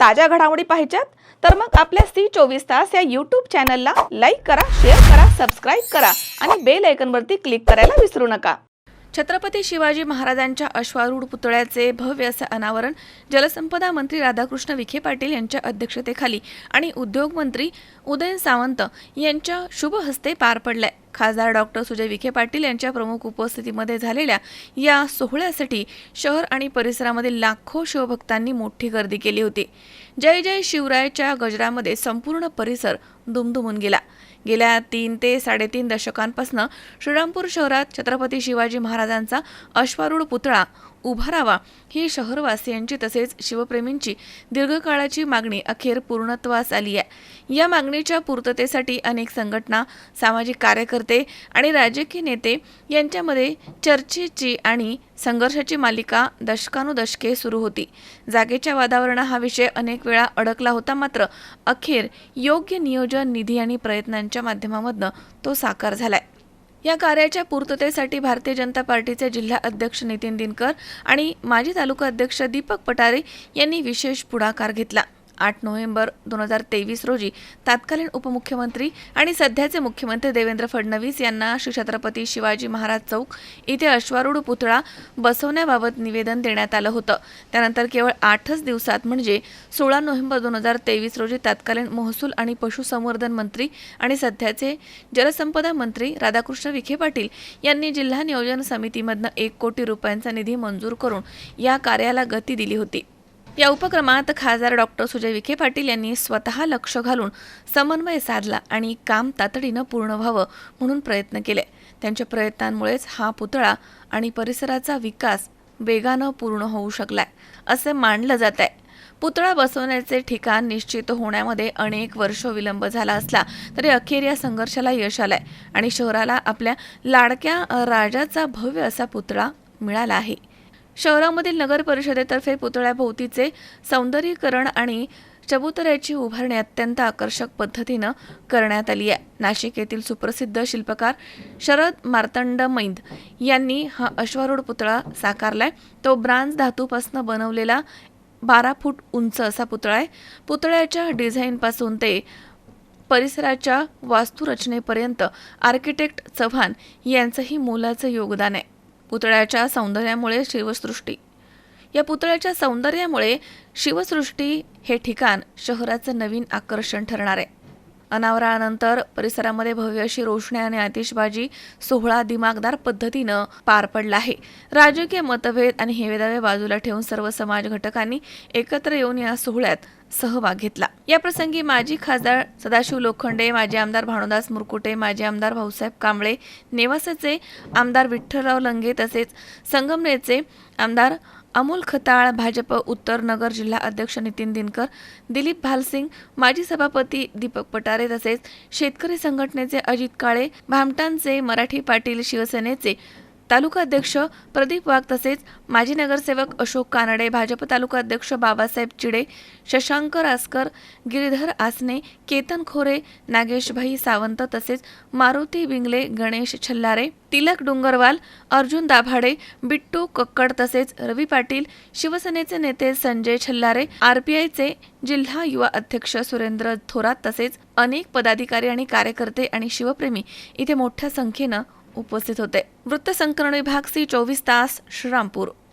ताज्या घडामोडी पाहिजेत तर मग आपल्या सी चोवीस तास या यूट्यूब चॅनलला लाईक करा शेअर करा सबस्क्राईब करा आणि बेल आयकनवरती क्लिक करायला विसरू नका. छत्रपती शिवाजी महाराजांच्या अश्वारूढ पुतळ्याचे भव्य असे अनावरण जलसंपदा मंत्री राधाकृष्ण विखे पाटील यांच्या अध्यक्षतेखाली आणि उद्योग मंत्री उदयन सावंत यांच्या शुभ हस्ते पार पडलाय. खासदार डॉक्टर सुजय विखे पाटील यांच्या प्रमुख उपस्थितीमध्ये झालेल्या या सोहळ्यासाठी शहर आणि परिसरामधील लाखो शिवभक्तांनी मोठी गर्दी केली होती. जय जय शिवरायच्या गजरामध्ये संपूर्ण परिसर दुमदुमून गेला. गेल्या तीन ते साडेतीन दशकांपासून श्रीरामपूर शहरात छत्रपती शिवाजी महाराजांचा अश्वारूढ पुतळा उभारावा ही शहरवासियांची तसेच शिवप्रेमींची दीर्घकाळाची मागणी अखेर पूर्णत्वास आली आहे. या मागणीच्या पूर्ततेसाठी अनेक संघटना सामाजिक कार्यकर्ते आणि राजकीय नेते यांच्यामध्ये चर्चेची आणि संघर्षाची मालिका दशकानुदशके सुरू होती. जागेच्या वातावरणात हा विषय अनेक वेळा अडकला होता मात्र अखेर योग्य नियोजन निधी आणि प्रयत्नांच्या माध्यमामधनं तो साकार झालाय. या कार्याच्या पूर्ततेसाठी भारतीय जनता पार्टीचे जिल्हा अध्यक्ष नितीन दिनकर आणि माजी तालुका अध्यक्ष दीपक पटारे यांनी विशेष पुढाकार घेतला. आठ नोव्हेंबर दोन हजार तेवीस रोजी तत्कालीन उपमुख्यमंत्री आणि सध्याचे मुख्यमंत्री देवेंद्र फडणवीस यांना श्री छत्रपती शिवाजी महाराज चौक इथे अश्वारूढ पुतळा बसवण्याबाबत निवेदन देण्यात आलं होतं. त्यानंतर केवळ आठच दिवसात म्हणजे सोळा नोव्हेंबर दोन हजार तेवीस रोजी तत्कालीन महसूल आणि पशुसंवर्धन मंत्री आणि सध्याचे जलसंपदा मंत्री राधाकृष्ण विखे पाटील यांनी जिल्हा नियोजन समितीमधनं एक कोटी रुपयांचा निधी मंजूर करून या कार्याला गती दिली होती. या उपक्रमात खासदार डॉक्टर सुजय विखे पाटील यांनी स्वतः लक्ष घालून समन्वय साधला आणि काम तातडीनं पूर्ण व्हावं म्हणून प्रयत्न केले. त्यांच्या प्रयत्नांमुळेच हा पुतळा आणि परिसराचा विकास वेगानं पूर्ण होऊ शकलाय असे मानलं जात आहे पुतळा बसवण्याचे ठिकाण निश्चित होण्यामध्ये अनेक वर्ष विलंब झाला असला तरी अखेर या संघर्षाला यश आलंय आणि शहराला आपल्या लाडक्या राजाचा भव्य असा पुतळा मिळाला आहे. शहरामधील नगर परिषदेतर्फे पुतळ्याभोवतीचे सौंदर्यीकरण आणि चबुतऱ्याची उभारणी अत्यंत आकर्षक पद्धतीनं करण्यात आली आहे. नाशिक येथील सुप्रसिद्ध शिल्पकार शरद मार्तंड मैंद यांनी हा अश्वारूढ पुतळा साकारलाय. तो ब्रांज धातूपासून बनवलेला बारा फूट उंच असा पुतळा आहे. पुतळ्याच्या डिझाईनपासून ते परिसराच्या वास्तुरचनेपर्यंत आर्किटेक्ट चव्हाण यांचंही मोलाचं योगदान आहे. पुतळ्याच्या सौंदर्यामुळे शिवसृष्टी. या पुतळ्याच्या सौंदर्यामुळे शिवसृष्टी हे ठिकाण शहराचं नवीन आकर्षण ठरणार आहे. अनावरानंतर परिसरामध्ये भव्य अशी रोषणी आणि आतिषबाजी सोहळा दिमागदार पद्धतीनं पार पडला आहे. राजकीय मतभेद आणि हेवेदावे बाजूला ठेवून सर्व समाज घटकांनी एकत्र येऊन या सोहळ्यात सहभाग घेतला. या प्रसंगी माजी खासदार सदाशिव लोखंडे माजी आमदार भानुदास मुरकुटे माजी आमदार भाऊसाहेब कांबळे नेवासाचे आमदार विठ्ठलराव लंगे तसेच संगमनेरचे आमदार अमोल खताळ भाजप उत्तर नगर जिल्हा अध्यक्ष नितीन दिनकर दिलीप भालसिंग माजी सभापती दीपक पटारे तसेच शेतकरी संघटनेचे अजित काळे भामटांचे मराठी पाटील शिवसेनेचे तालुका अध्यक्ष प्रदीप वाघ तसेच माजी नगरसेवक अशोक कानडे भाजप तालुका अध्यक्ष बाबासाहेब चिडे शशांक रासकर गिरीधर आसने केतन खोरे नागेशभाई सावंत तसेच मारुती बिंगले गणेश छल्लारे तिलक डुंगरवाल अर्जुन दाभाडे बिट्टू कक्कड तसेच रवी पाटील शिवसेनेचे नेते संजय छल्लारे आरपीआयचे जिल्हा युवा अध्यक्ष सुरेंद्र थोरात तसेच अनेक पदाधिकारी आणि कार्यकर्ते आणि शिवप्रेमी इथे मोठ्या संख्येनं उपस्थित होते. वृत्तसंकलन विभाग सी चोवीस तास श्रीरामपूर.